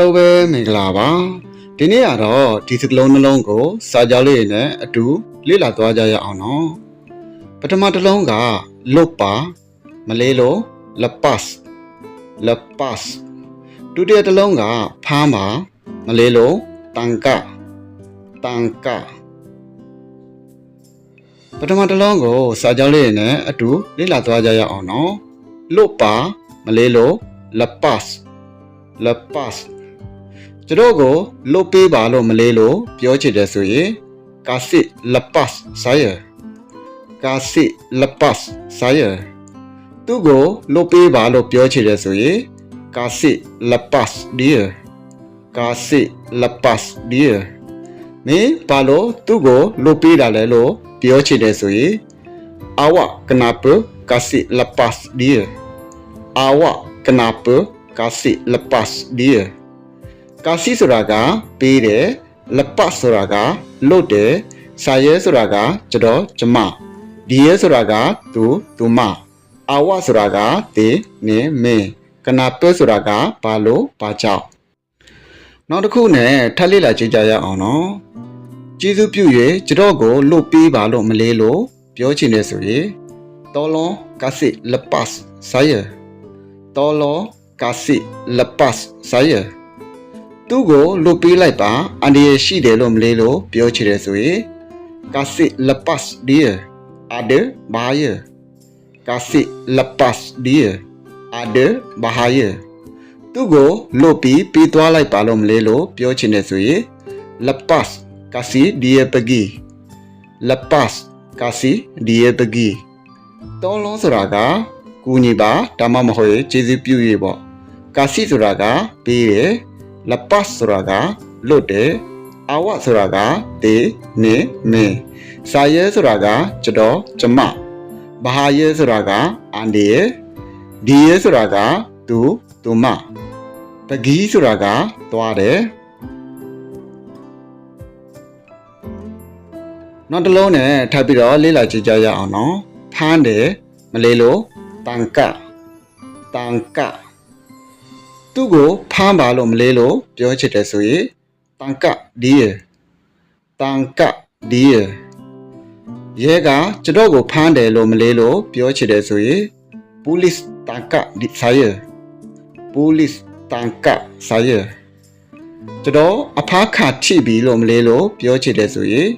လုံးပဲမင်္ဂလာပါဒီနေ့ကတော့ဒီစကလုံးနှလုံးကိုစာကြောလေးနဲ့အတူလေ့လာသွားကြရအောင်နော်ပထမတစ်လုံးကလုတ်ပါမလေးလို့ la paz la paz ဒုတိယတစ်လုံးကဖမ်းပါမလေးလို့တန်ကတန်ကပထမတစ်လုံးကိုစာကြောလေးနဲ့အတူလေ့လာသွားကြရအောင်နော်လုတ်ပါမလေးလို့ la paz la paz ကျတို့ကိုလုတ်ပေးပါလို့မလေးလို့ပြောချင်တယ်ဆိုရင် casi la paz saya casi la paz saya သူ့ကိုလုတ်ပေးပါလို့ပြောချင်တယ်ဆိုရင် casi la paz dia casi la paz dia မင်းဘာလို့သူ့ကိုလုတ်ပေးတာလဲလို့ပြောချင်တယ်ဆိုရင် awak kenapa kasih lepas dia awak kenapa kasih lepas dia kasih ဆိုတာကပေးတယ် lepas ဆိုတာကလွတ်တယ် saya ဆိုတာကကျွန်တော်ကျမ dia ဆိုတာကသူသူမ awak ဆိုတာကတေနင်းမင်း kenapa ဆိုတာကဘာလို့ဘာကြောင့်နောက်တစ်ခုနဲ့ထပ်လေ့လာကြည့်ကြရအောင်နော်ကျေးဇူးပြု၍ကျွန်တော်ကိုလွတ်ပေးပါလို့မလေးလို့ပြောချင်တယ်ဆိုရင် tolong kasih lepas saya tolong kasih lepas saya သူ့ကိုလွတ်ပေးလိုက်ပါအန်ဒီရရှိတယ်လို့မလေးလို့ပြောချင်တယ်ဆိုရင် kasih lepas dia ada bahaya kasih lepas dia ada bahaya သူ့ကိုလွတ်ပြီးပြီးသွားလိုက်ပါလို့မလေးလို့ပြောချင်တယ်ဆိုရင် lepas kasih dia pergi lepas kasih dia pergi တောင်းလုံးဆိုတာကကူညီပါဒါမှမဟုတ်ရင်ကျေးဇူးပြုရပေါ့ကာစီဆိုတာကပေးတယ် လပတ်ဆိုတာကလွတ်တယ်အဝဆိုတာကတေနေမင်းစာရဲဆိုတာကကျွန်တော်ကျမဘာဟာရဲဆိုတာကအန်ဒီရဲဒီရဲဆိုတာကသူသူမပဂီးဆိုတာကသွားတယ်နောက်တစ်လုံးနဲ့ထပ်ပြီးတော့လေ့လာကြည့်ကြရအောင်နော်ဖမ်းတယ်မလေးလို့တန်ကတန်က သူ့ကိုဖမ်းပါလို့မလေးလို့ပြောချင်တယ်ဆိုရင်တန်ကဒီရတန်ကဒီရရဲကကျွန်တော်ကိုဖမ်းတယ်လို့မလေးလို့ပြောချင်တယ်ဆိုရင် police တန်ကဒီဆိုင်ရ police တန်ကဆိုင်ရကျွန်တော်အဖားခါထိပြီလို့မလေးလို့ပြောချင်တယ်ဆိုရင်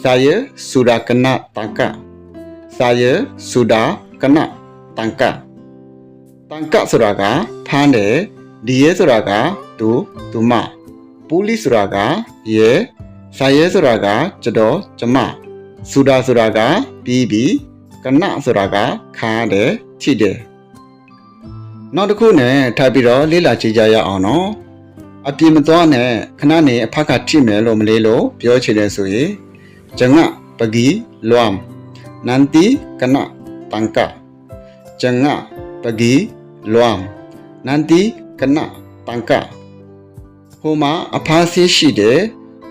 saya sudah kena tangkap saya sudah kena tangkap tangkap ဆိုတာကဖမ်းတယ် ဒီရဲဆိုတာကသူသူမပူလီဆိုတာကရဲဆိုင်ရဲဆိုတာကကျွန်တော်ကျမဆူဒါဆိုတာကပြီးပြီးကနဆိုတာကခါတယ်ချိတယ်နောက်တစ်ခုနဲ့ထပ်ပြီးတော့လေ့လာကြည့်ကြရအောင်နော်အပြင်မသွားနဲ့ခဏနေအဖက်ကထိမယ်လို့မလေးလို့ပြောချင်တယ်ဆိုရင် jangan pergi luam nanti kena tangkap jangan pergi luam nanti kena tangkap ဟိုမှာအဖားဆေးရှိတယ်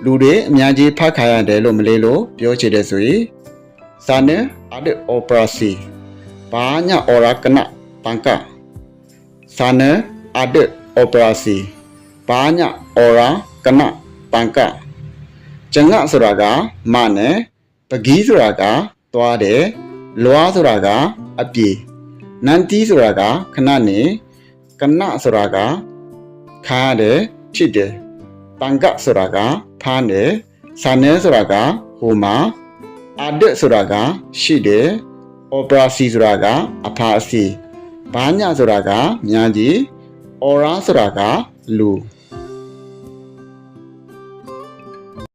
လူတွေအများကြီးဖတ်ခါရတယ်လို့မလေးလို့ပြောချင်တယ်ဆိုရင်စာနဲ့အဒအိုပရာစီဘာညာအော်ရာကနတန်ကစာနဲ့အဒအိုပရာစီဘာညာအော်ရာကနတန်ကကျငါဆိုတာကမနဲ့ပဂီးဆိုတာကသွားတယ်လွားဆိုတာကအပြေနန်တီးဆိုတာကခဏနေ ကနဆိုတာကခါရတယ်ဖြစ်တယ်တန်ကဆိုတာကဖားတယ်ဆာနဲဆိုတာကဟိုမှာအဒက်ဆိုတာကရှိတယ်အော်ပရာစီဆိုတာကအဖာအစီဘာညာဆိုတာကညာကြီးအော်ရာဆိုတာကလူ